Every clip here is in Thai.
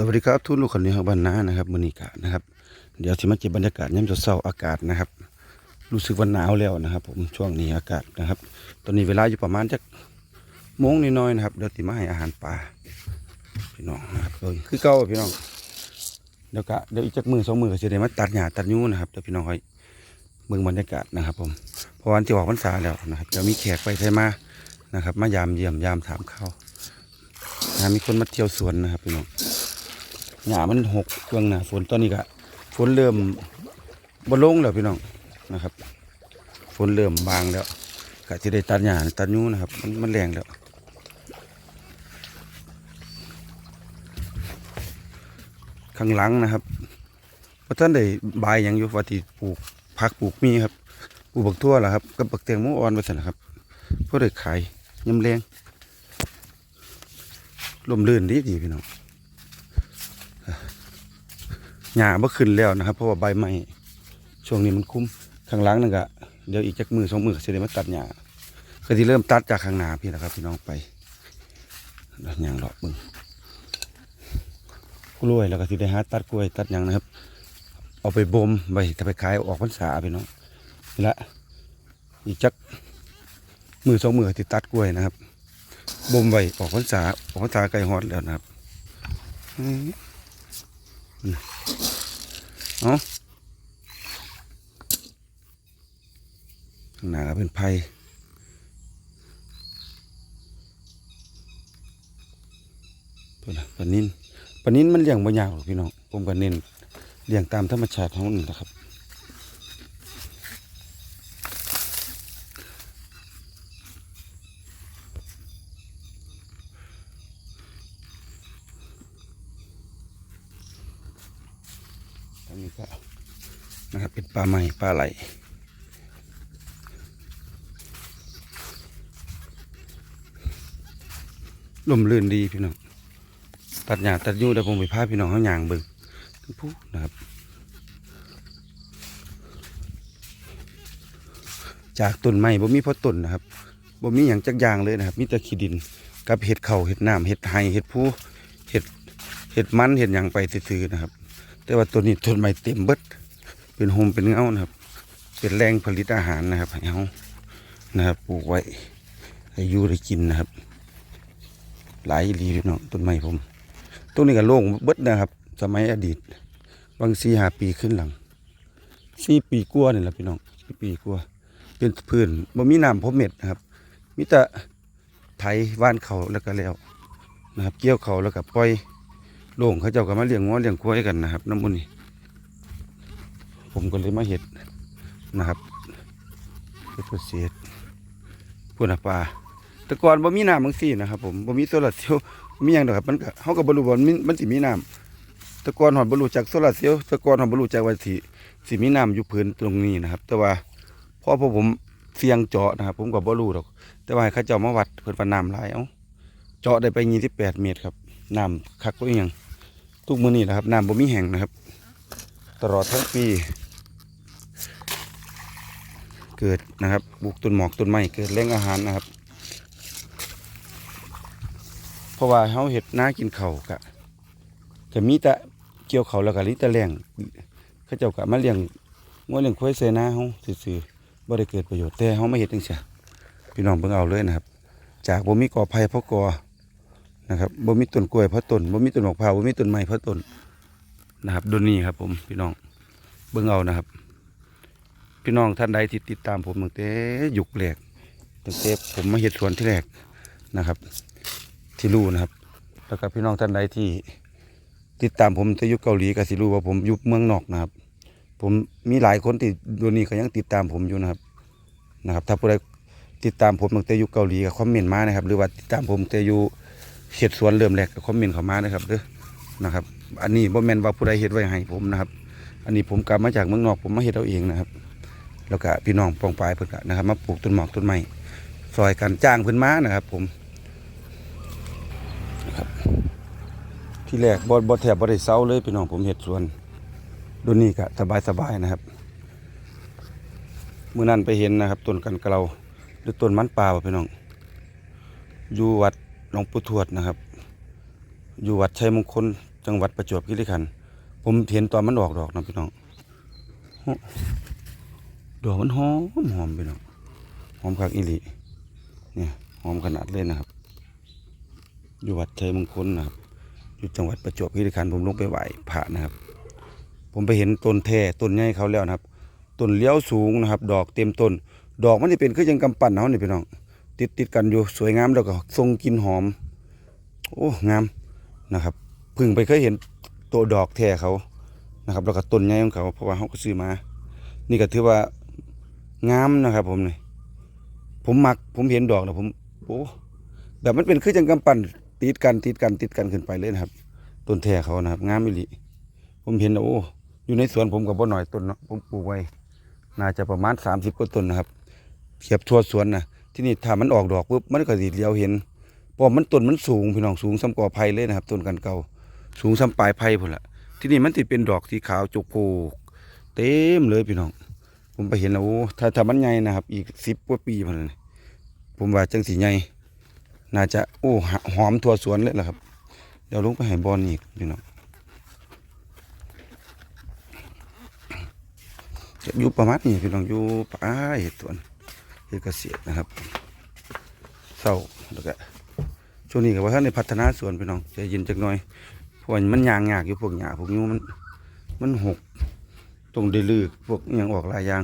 สวัสดีครับทุกลูกคนนี้ของบ้านนานะครับมือนีกะนะครับ เดี๋ยวสิมาเก็บบรรยากาศย่ำเช้าอากาศนะครับ รู้สึกว่าหนาวแล้วนะครับ ผมช่วงนี้อากาศนะครับ ตอนนี้เวลาอยู่ประมาณจักโมงน้อยๆนะครับเดี๋ยวติมาให้อาหารปลาพี่น้องนะครับโดยคือเก่าพี่น้องเดี๋ยวกะเดี๋ยวอีกจักมือสองมือก็จะได้มาตัดหญ้าตัดยูนะครับเดี๋ยวพี่น้องคอยเมืองบรรยากาศนะครับ ผมพราะวันที่ออกพรรษาแล้วนะครับจะมีแขกไปไทยมานะครับ มายามเยี่ยมยามถามข้าวนะมีคนมาเที่ยวสวนนะครับพี่น้อง หญ้ามันหกช่วงหน้าฝนตอนนี้ก็ฝนเริ่มบ่ลงแล้วพี่น้องนะครับฝนเริ่มบางแล้วก็จะได้ตัดหญ้าตัดยูนะครับ มันมันแรงแล้วข้างหลังนะครับพระท่านได้บายหยังอยู่ว่าที่ปลูกผักปลูกมีครับปลูกบักทั่วล่ะครับกับบักแตงโมอ่อนไปสั่นะครับเพื่อได้ขายยำแรงลมลื่นดีดีพี่น้อง หญ้าบ่ขึ้นแล้วนะครับ เพราะว่าใบไม้ช่วงนี้มันคุ้มข้างหลังนั่นก็เดี๋ยวอีกจักมือสองมือก็จะได้มาตัดหญ้าก็ที่เริ่มตัดจากข้างหน้าพี่นะครับ พี่น้องไปแล้างเลาะมึงกล้วยแล้วก็ที่ได้หาตัดกล้วยตัดหยางนะครับ เอาไปบ่มไปถ้าไปขายออกพรรษาพี่น้องนี่ละอีกจักมือสองมือที่ตัดกล้วยนะครับบ่มไว้ออกพรรษาออกพรรษาไกลฮอดแล้วนะครับ เอาข้างหน้าเป็นไผ่เพื่อนปลานินปลานินมันเลี้ยงบ่ยากหรอกพี่น้องผมก็เน้นเลี้ยงตามธรรมชาติของมันนะครับ นี้ก็นะครับเป็นปลาใหม่ปลาไหลลมลื่นดีพี่น้องตัดหญ้าตัดยูเดี๋ยวผมไปพาพี่น้องเขาหยางเบิ่งทั้งผู้นะครับ จากต้นไม้บ่มีพราะต้นนะครับบ่มีอย่างจักยางเลยนะครับมีแต่ขี้ดินกับเห็ดเข่าเห็ดน้ำเห็ดไฮเห็ดผู้เห็ดเห็ดมันเห็ดหยังไปซื่อๆนะครับ แต่ว่าตัวนี้ต้นไม้เต็มเบิด เป็นโฮมเป็นเงานะครับ เป็นแรงผลิตอาหารนะครับเขานะครับปลูกไว้ให้อยู่ได้กินนะครับ หลายอีหลีพี่น้องต้นไม้ผมต้นนี้ก็โล่งเบิดนะครับ สมัยอดีตบางสี่หาปีขึ้นหลังสี่ปีกว่านี่แหละพี่น้องสี่ปีกว่าเป็นพื้นบ่มีน้ำพบเม็ดนะครับมีแต่ไถว่านเขาแล้วก็แล้วนะครับ เกี่ยวเขาแล้วก็ปล่อย โล่งเขาเจ้าก็มาเลี้ยงงัวเลี้ยงควายกันนะครับน้ำมันนี่ผมก็เลยมาเห็ดนะครับเห็ดเกษตรพูนปลาแต่ก่อนบ่มีน้ำบางสี่นะครับผมบ่มีโซลาร์เซลล์มีหยังเดอกครับมันก็เฮาก็บ่รู้ว่ามันมันสิมีน้ำแต่ก่อนหอดบ่รู้จักโซลาร์เซลล์แต่ก่อนหอดบ่รู้จักว่าสิสิมีน้ำอยู่พื้นตรงนี้นะครับ แต่ว่าพอพอผมเสียงเจาะนะครับ ผมก็บ่รู้ดอก แต่ว่าให้เขาเจ้ามาวัดเพิ่อนว่าน้ำหลเอ้าเจาะได้ไป28เมตรครับน้ำคักกว่าอีหยัง ทุกมื้อนี้นะครับน้ำบ่มีแห้งนะครับ ตลอดทั้งปี เกิดนะครับปลูกต้นหมอกต้นไม้เกิดแหล่งอาหารนะครับ เพราะว่าเฮาเฮ็ดน้ากินเข้ากะจะมีแต่เกี่ยวเขาแล้วก็ลิต่แรงเขาเจ้าก็มาเลี้ยงงัวเลี้ยงควายใส่นาเฮาซื่อๆบ่ได้เกิดประโยชน์แต่เฮาไมาเฮ็ดจังซี่พี่น้องเบิ่งเอาเลยนะครับ จากบ่มีกอไผ่เพราะกอ นะครับบ่มีต้นกล้วยเพราะต้นบ่มีต้นมะพร้าวบ่มีต้นไม้เพราะต้นนะครับดนนี้ครับ ผมพี่น้องเบิ่งเอานะครับ พี่น้องท่านใดที่ติดตามผมตั้งแต่ยุคแรกตั้งแต่ผมมาเฮ็ดสวนที่แรกนะครับ ที่รู้นะครับ แล้วก็พี่น้องท่านใดที่ติดตามผมแต่อยุคเกาหลีก็สิรู้ว่าผมยู่เมืองนอกนะครับ ผมมีหลายคนที่ดนนี้ก็ยังติดตามผมอยู่นะครับนะครับ ถ้าผู้ใดติดตามผมตั้งแต่ยุคเกาหลีก็คอมเมนต์มานะครับ หรือว่าติดตามผมแต่อยู่ เห็ดสวนเริ่มแรกก็คอมเมนต์เข้ามานะครับเด้อนะครับ อันนี้บ่แมนว่าผู้ใดเฮ็ดไว้ให้ผมนะครับ อันนี้ผมกลับมาจากเมืองนอกผมมาเฮ็ดเอาเองนะครับ แล้วก็พี่น้องปองปลายเพิ่อนก็นะครับ มาปลูกต้นหมอกต้นไม้ซอยกันจ้างเพิ่อนมานะครับ ผมนะครับที่แรกบ่บ่แทบบ่ได้เซาเลยพี่น้องผมเฮ็ดสวนดุนี้ก็สบายๆนะครับเมื้อนั้นไปเห็นนะครับต้นกันเกลาหรือต้นมันปลาพี่น้องอยู่วัด หลวงปู่ทวดนะครับ อยู่วัดชัยมงคล จังหวัดประจวบคีรีขันธ์ผมเห็นตอนมันออกดอกนะพี่น้องดอกมันหอมหอมพี่น้องหอมคักอีหลีเนี่ยหอมขนาดเลยนะครับ อยู่วัดชัยมงคลนะครับ อยู่จังหวัดประจวบคีรีขันธ์ผมลงไปไหว้พระนะครับ ผมไปเห็นต้นแท่ต้นใหญ่เขาแล้วนะครับต้นเลี้ยวสูงนะครับ ดอกเต็มต้น ดอกมันจะเป็นคือยังกำปั้นเนาะนี่พี่น้อง ติดติดกันอยู่สวยงามแล้วก็ทรงกลินหอม โอ้งามนะครับเพิ่งไปเคยเห็นตัวดอกแท่เขานะครับ แล้วก็ต้นใหญ่ของเขา เพราะว่าเขาก็ซื้อมา นี่ก็ถือว่างามนะครับ ผมนี่ผมมักผมเห็นดอกแล้วผมโอ้แบบมันเป็นคือจังกำปั้นติดกันติดกันติดกันขึ้นไปเลยนะครับต้นแท่เขานะครับงามมิลิผมเห็นโอ้อยู่ในสวนผมกับบ่หน่อยต้นเนาะผมปลูกไว้ น่าจะประมาณ30กว่าต้นนะครับเทียบทั่วสวนนะ ที่นี่ถ้ามันออกดอกปุ๊บมันก็สิเลียวเห็นเพราะมันต้นมันสูงพี่น้องสูงซ้ำกอไผ่เลยนะครับต้นกันเก่าสูงซ้ำปลายไผ่พุ่นละที่นี่มันติดเป็นดอกสีขาวจุกโพกเต็มเลยพี่น้อง ผมไปเห็นแล้วถ้าถ้ามันใหญ่นะครับ อีกสิบกว่าปีพุ่นเลยผมว่าจังสีใหญ่น่าจะโอ้หอมทั่วสวนเลยล่ะครับ เดี๋ยวลงไปให้บอลอีกพี่น้องจะอยู่ประมาณนี้พี่น้องอยู่ป่าเห็ดสวน เห็ดเกษตรนะครับเศร้าแล้วก็ช่วงนี้ก็ว่าท่านในพัฒนาสวนพี่น้องใจเย็นจักหน่อยเพราะว่ามันยางยากอยู่พวกหญ้าพวกนี้มันมันหกตรงได้ลืกพวกอหยังออกหลายอย่าง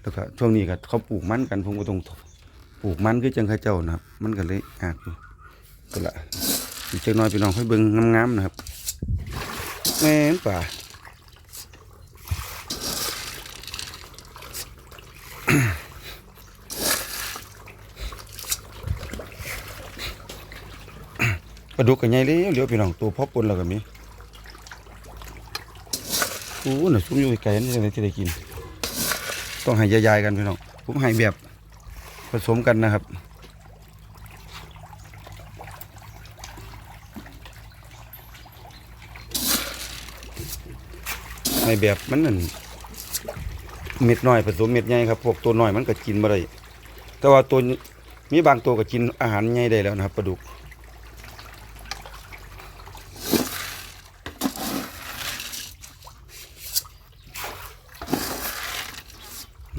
แล้วก็ช่วงนี้ก็เขาปลูกมันกันผมก็ต้องปลูกมันคือจังข้าเจ้านะครับ มันก็เลยยากอยู่ก็ละอีกจักหน่อยพี่น้องให้เบิ่งงามๆนะครับแม่นป่า ปลาดุกกันใหญ่เลยเหลียวพี่น้องตัวพ่อปนแล้วก็มีโอ้หน่ะซุ่มอยู่ไกลนี่จะได้กิน ต้องให้ยายๆกันพี่น้องผมให้แบบผสมกันนะครับให้แบบมันนั่นเม็ดน้อยผสมเม็ดใหญ่ครับพวกตัวน้อยมันก็กินบ่ได้แต่ว่าตัวมีบางตัวก็กินอาหารใหญ่ได้แล้วนะครับปลาดุก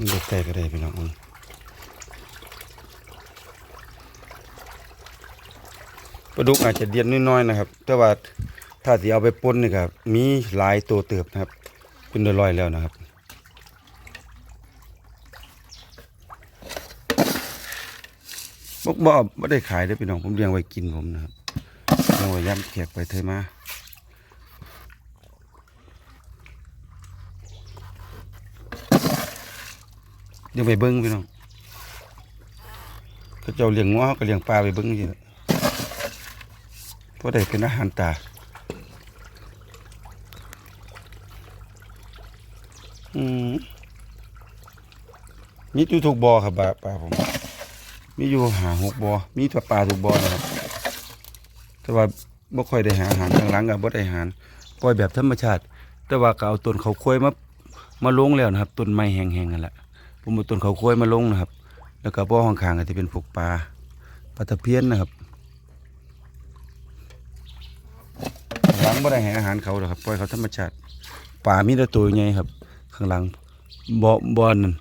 มัน เด็กได้พี่น้องปลาดุกอาจจะเดียนน้อยๆนะครับ แต่ว่าถ้าสิเอาไปปนนี่ครับมีหลายตัวเติบนะครับ เป็นร้อยๆแล้วนะครับบกบ่บ่ได้ขายได้พี่น้องผมเลี้ยงไว้กินผมนะครับเลี้ยงไว้ย่ำแขกไปเทยมา เดี๋ยวไปเบิ้งพี่น้องเขาเจ้าเลี้ยงงัวเขาก็เลี้ยงปลาไปเบิ้งอยู่เพราะได้เป็นอาหารตาอืมมีอยู่ทุกบ่อครับปลาปลาผม มีอยู่หาหกบ่อมีตัวปลาทุกบ่อนะครับแต่ว่าบ่ค่อยได้หาอาหารข้างหลังก็บ่ได้อาหารปล่อยแบบธรรมชาติ แต่ว่าก็เอาต้นเขาควยมามาลงแล้วนะครับต้นไม้แห้งๆนั่นแหละ ผมเอาต้นเขาควยมาลงนะครับ แล้วก็บ่อข้างๆก็จะเป็นพวกปลาปลาตะเพียนนะครับหลังบ่ได้ให้อาหารเขาหรอกครับปล่อยเขาธรรมชาติปลามีแต่ตัวใหญ่ครับ ข้างหลังบ่อบ่อนั่น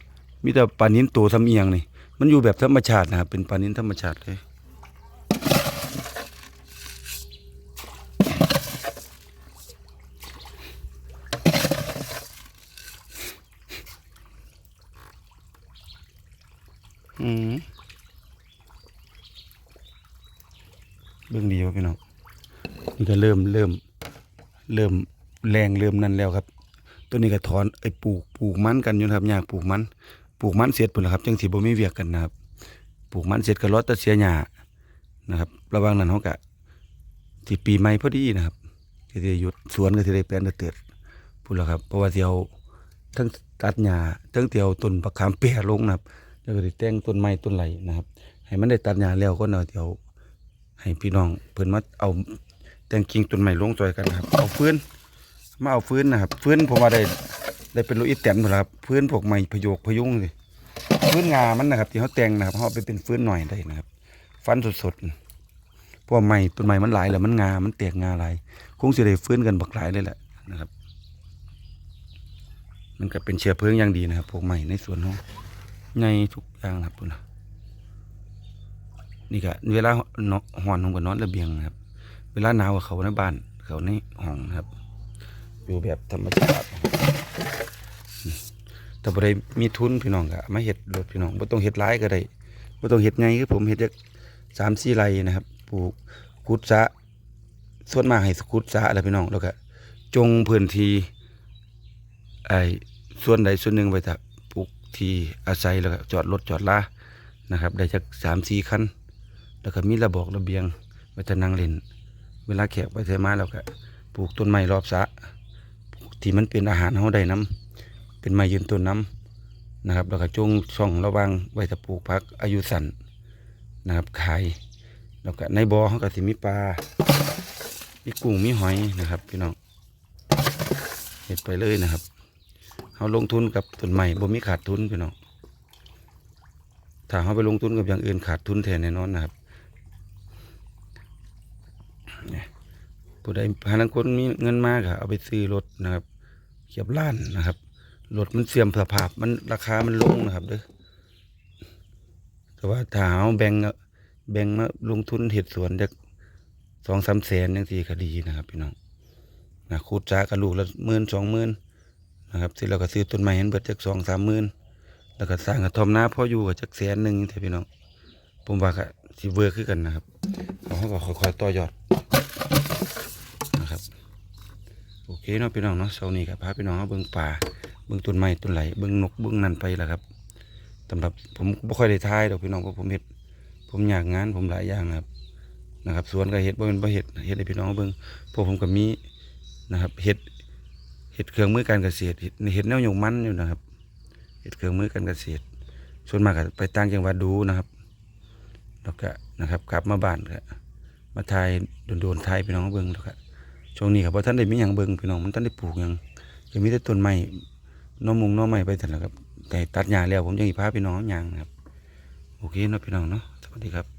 มีแต่ปลานิ้นตัวทำเอียงนี่มันอยู่แบบธรรมชาตินะครับเป็นปลานิ้นธรรมชาติเลย อืมเบิ่งดีวะพี่น้อง นี่ก็เริ่มเริ่มเริ่มแรงเริ่มนั่นแล้วครับ ตัวนี้ก็ถอนไอ้ปลูกปลูกมันกันอยู่นะครับยากปลูกมันปลูกมันเสร็จปุ่นแล้วครับจังสิบ่มีเวียกกันนะครับปลูกมันเสร็จก็รอแต่เสียหญ้านะครับ ระว่างนั้นเฮาก็สิปีใหม่พอดีนะครับสิได้หยุดสวนก็สิได้แปลนเติดพุ่นแล้วครับ เพราะว่าสิเอาทั้งตัดหญ้าทั้งเตียวต้นบักขามเปียลงนะครับแล้วก็ได้แต่งต้นไม้ต้นไหลนะครับ ให้มันได้ตัดหญ้าแล้วก็เนาะเดี๋ยวให้พี่น้องเพิ่นมาเอา แต่งกิ่งต้นไม้ลงจอยกันครับเอาฟืนมาเอาฟืนนะครับฟืนผมว่าได้ได้เป็นโลอีแตนหมดครับฟืนพวกไม้พะโยกพยุงเลยฟืนงามันนะครับ ที่เขาแต่งนะครับเขาเอไปเป็นฟืนหน่อยได้นะครับ ฟันสดๆเพราะว่าไม้ต้นไม้มันหลายแล้วมันงา มันแตกงาหลายคงสิได้ฟื้นกันบักหลายเลยแหละนะครับ มันก็เป็นเชื้อเพลิงอย่างดีนะครับพวกใหม่ในสวนห้องในทุกอย่างนะครับพุ่นนะนี่ก็เวลานอนหอนผมก็นอนระเบียงนะครับ วลาหนาวก็เขาในบ้าน เขาในห้องนะครับ อยู่แบบธรรมชาติแต่บ่ได้มีทุนพี่น้องก็เอามาเฮ็ดรถพี่น้องบ่ต้องเฮ็ดหลายก็ได้บ่ต้องเฮ็ดใหญ่คือผมเฮ็ดจัก3-4ไร่นะครับปลูกกุดซะส่วนมากให้กุดซะแหละพี่น้องแล้วก็จงพื้นที่ไอ้ส่วนใดส่วนหนึ่งไว้ถ้าปลูกที่อาศัยแล้วก็จอดรถจอดลานะครับ ได้จัก3-4คันแล้วก็มีระบอกระเบียงไว้จะนั่งเล่น เวลาแขกไปเทมาแล้วก็ปลูกต้นไม้รอบสะที่มันเป็นอาหารเฮาได้น้ำเป็นไม้ยืนต้นน้ำนะครับ แล้วก็จงช่องระวังไว้จะปลูกพักอายุสั้นนะครับขายแล้วก็ในบ่อเขาก็สิมีปลามีกุ้งมีหอยนะครับ พี่น้องเห็ดไปเลยนะครับเฮาลงทุนกับต้นไม้บ่มีขาดทุนพี่น้องถ้าเฮาไปลงทุนกับอย่างอื่นขาดทุนแทนแน่นอนนะครับ ผู้ใดหาลังคนมีเงินมากเอาไปซื้อรถนะครับเขียบล้านนะครับรถมันเสื่อมสภาพมันราคามันลงนะครับเด้อแต่ว่าถ้าเอาแบ่งแบ่งมาลงทุนเห็ดสวนจากสองสามแสนยังสี่ก็ดีนะครับพี่น้องนะคูดจ้ากับลูกละหมื่นสองหมื่นนะครับที่เราก็ซื้อต้นไม้ให้เบิดจากสองสามหมื่นแล้วก็สร้างกระท่อมน้าพ่ออยู่กับจากแสนหนึ่งเถอะพี่น้องผมว่าก็สิเวอร์ขึ้นกันนะครับเราก็ค่อยๆต่อยอด นะครับ โอเคเนาะพี่น้องเนาะเช้านี้ครับพาพี่น้องเบิ่งป่าเบิ่งต้นไม้ต้นไหลเบิ่งนกเบิ่งนั่นไปแหละครับสำหรับผมบ่ค่อยได้ทายดอกพี่น้องเพราะผมเฮ็ดผมอยากงานผมหลายอย่างนะครับนะครับสวนก็เฮ็ดบ่เป็นบ่เฮ็ดเฮ็ดให้พี่น้องเบิ่งพวกผมก็มีนะครับเฮ็ดเฮ็ดเครื่องมือการเกษตรเฮ็ดเฮ็ดแนวหยงมันอยู่นะครับเฮ็ดเครื่องมือการเกษตร ส่วนมากก็ไปต่างจังหวัดดูนะครับแล้วก็นะครับกลับมาบ้านก็มาถ่ายโดนๆถ่ายพี่น้องเบิ่งแล้วก็ ช่วงนี้ครับเพราะท่านได้มีอย่างเบิ่งพี่น้องมันท่านได้ปลูกอยังจะมีแต่ต้นไม้หน้อมุงหน้อไม้ไปแต่ละครับแต่ตัดหญ้าแล้วผมยังอีพาพี่น้องยางครับโอเคเนาะพี่น้องเนาะสวัสดีครับ